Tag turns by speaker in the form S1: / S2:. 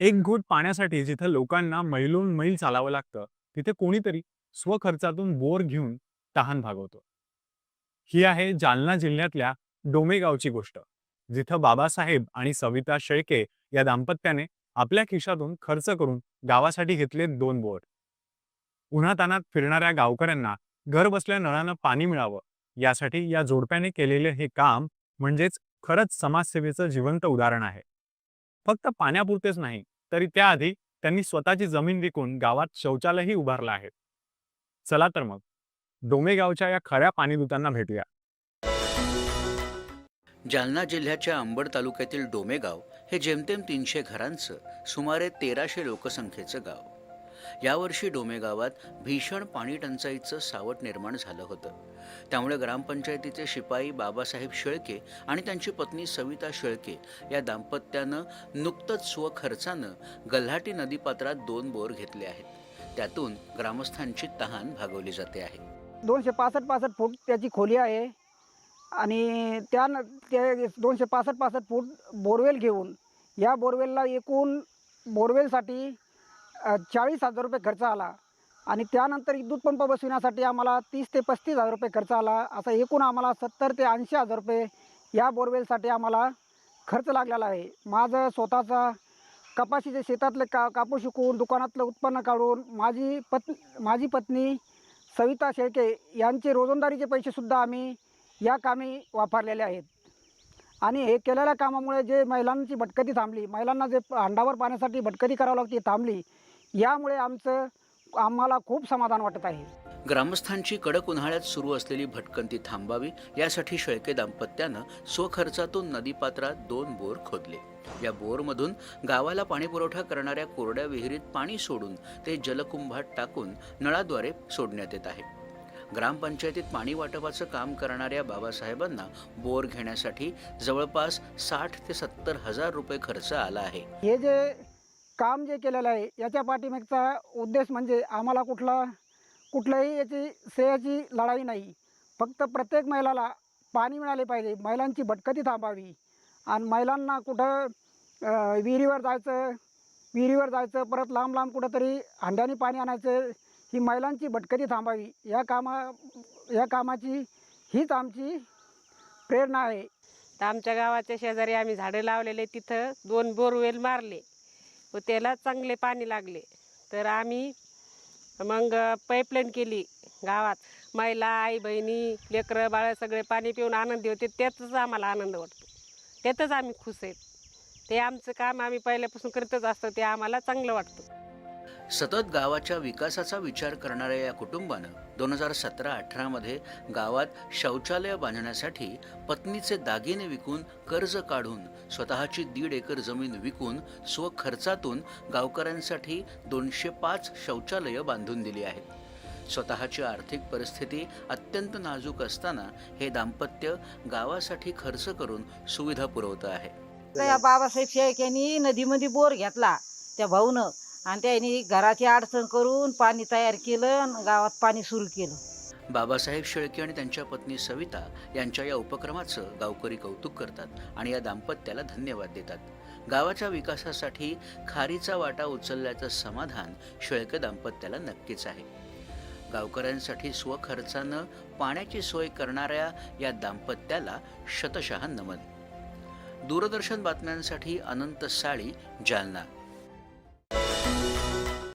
S1: एक घोट पाण्यासाठी जिथं लोकांना मैलून मैल चालावं लागतं तिथे कोणीतरी स्वखर्चातून बोर घेऊन तहान भागवतो. ही आहे जालना जिल्ह्यातल्या डोमेगावची गोष्ट. जिथं बाबासाहेब आणि सविता शेळके या दाम्पत्याने आपल्या खिशातून खर्च करून गावासाठी घेतले दोन बोर. उन्हातानात फिरणाऱ्या गावकऱ्यांना घर बसल्या नळानं पाणी मिळावं यासाठी या जोडप्याने केलेले हे काम म्हणजेच खरंच समाजसेवेचं जिवंत उदाहरण आहे. फक्त पाण्यापुरतेच नाही तरी त्याआधी त्यांनी स्वतःची जमीन विकून गावात शौचालयही उभारलं आहे. चला तर मग डोमेगावच्या या खऱ्या पाणीदूतांना भेटूया.
S2: जालना जिल्ह्याच्या अंबड तालुक्यातील डोमेगाव हे जेमतेम तीनशे घरांचं सुमारे तेराशे लोकसंख्येचं गाव. यावर्षी डोमेगावात भीषण पाणी टंचाईचं सावट निर्माण झालं होतं. त्यामुळे ग्रामपंचायतीचे शिपाई बाबासाहेब शेळके आणि त्यांची पत्नी सविता शेळके या दाम्पत्यानं नुकतंच स्वखर्चानं गल्हाटी नदीपात्रात दोन बोर घेतले आहेत. त्यातून ग्रामस्थांची तहान भागवली जाते आहे.
S3: दोनशे पासष्ट पासष्ट फूट त्याची खोली आहे आणि त्या ते दोनशे पासष्ट पासष्ट फूट बोरवेल घेऊन या बोरवेलला एकूण बोरवेलसाठी चाळीस हजार रुपये खर्च आला. आणि त्यानंतर विद्युत पंप बसविण्यासाठी आम्हाला तीस ते पस्तीस हजार रुपये खर्च आला. असा एकूण आम्हाला सत्तर ते ऐंशी हजार रुपये या बोरवेलसाठी आम्हाला खर्च लागलेला आहे. माझं स्वतःचा कपाशीचे शेतातले का कापूस शिकून दुकानातलं उत्पन्न काढून माझी पत् माझी पत्नी सविता शेळके यांचे रोजंदारीचे पैसेसुद्धा आम्ही या कामी वापरलेले आहेत. आणि हे केलेल्या कामामुळे जे महिलांची भटकती थांबली महिलांना जे अंडावर पाण्यासाठी भटकती करावं लागते थांबली. यामुळे आमचं आम्हाला खूप समाधान वाटत आहे.
S2: ग्रामस्थांची कडक उन्हाळ्यात सुरू असलेली भटकंती थांबावी यासाठी शेळके दाम्पत्यानं स्वखर्चातून नदीपात्रात दोन बोर खोदले. या बोरमधून गावाला पाणीपुरवठा करणाऱ्या कोरड्या विहिरीत पाणी सोडून ते जलकुंभात टाकून नळाद्वारे सोडण्यात येत आहे. ग्रामपंचायतीत पाणी वाटपाचं काम करणाऱ्या बाबासाहेबांना बोर घेण्यासाठी जवळपास साठ ते सत्तर हजार रुपये खर्च आला आहे.
S3: हे जे काम जे केलेलं आहे याच्या पाठीमागचा उद्देश म्हणजे आम्हाला कुठला कुठल्याही याची सेयाची लढाई नाही. फक्त प्रत्येक महिलाला पाणी मिळाले पाहिजे महिलांची भटकती थांबावी. आणि महिलांना कुठं विहिरीवर जायचं विहिरीवर जायचं परत लांब लांब कुठंतरी हंड्याने पाणी आणायचं ही महिलांची भटकती थांबावी या कामा या कामाची हीच आमची प्रेरणा आहे.
S4: तर आमच्या गावाच्या शेजारी आम्ही झाडं लावलेले तिथं दोन बोरवेल मारले. व त्याला चांगले पाणी लागले. तर आम्ही मग पाईपलाईन केली गावात. महिला आई बहिणी लेकरं बाळं सगळे पाणी पिऊन आनंदी होते. त्यातच आम्हाला आनंद वाटतो. त्यातच आम्ही खुश आहेत. ते आमचं काम आम्ही पहिल्यापासून करतच असतो. ते आम्हाला चांगलं वाटतं.
S2: सतत गावाच्या विकासाचा विचार करणाऱ्या या कुटुंबानं दोन हजार सतरा अठरामध्ये गावात शौचालय बांधण्यासाठी पत्नीचे दागिने विकून कर्ज काढून स्वतःची दीड एकर जमीन विकून स्वखर्चातून गावकऱ्यांसाठी दोनशे पाच शौचालयं बांधून दिली आहेत. स्वतःची आर्थिक परिस्थिती अत्यंत नाजूक असताना हे दाम्पत्य गावासाठी खर्च करून सुविधा पुरवतं आहे.
S5: बाबासाहेब शेळक यांनी नदीमध्ये बोर घेतला. त्या भाऊनं आणि त्यांनी घराची अडचण करून पाणी तयार केलं आणि गावात पाणी सुरू केलं.
S2: बाबासाहेब शेळके आणि त्यांच्या पत्नी सविता यांच्या या उपक्रमाचं गावकरी कौतुक करतात आणि या दाम्पत्याला धन्यवाद देतात. गावाच्या विकासासाठी खारीचा वाटा उचलल्याचं समाधान शेळके दाम्पत्याला नक्कीच आहे. गावकऱ्यांसाठी स्वखर्चानं पाण्याची सोय करणाऱ्या या दाम्पत्याला शतशः नमन दूरदर्शन बातम्यांसाठी अनंत साळी जालना.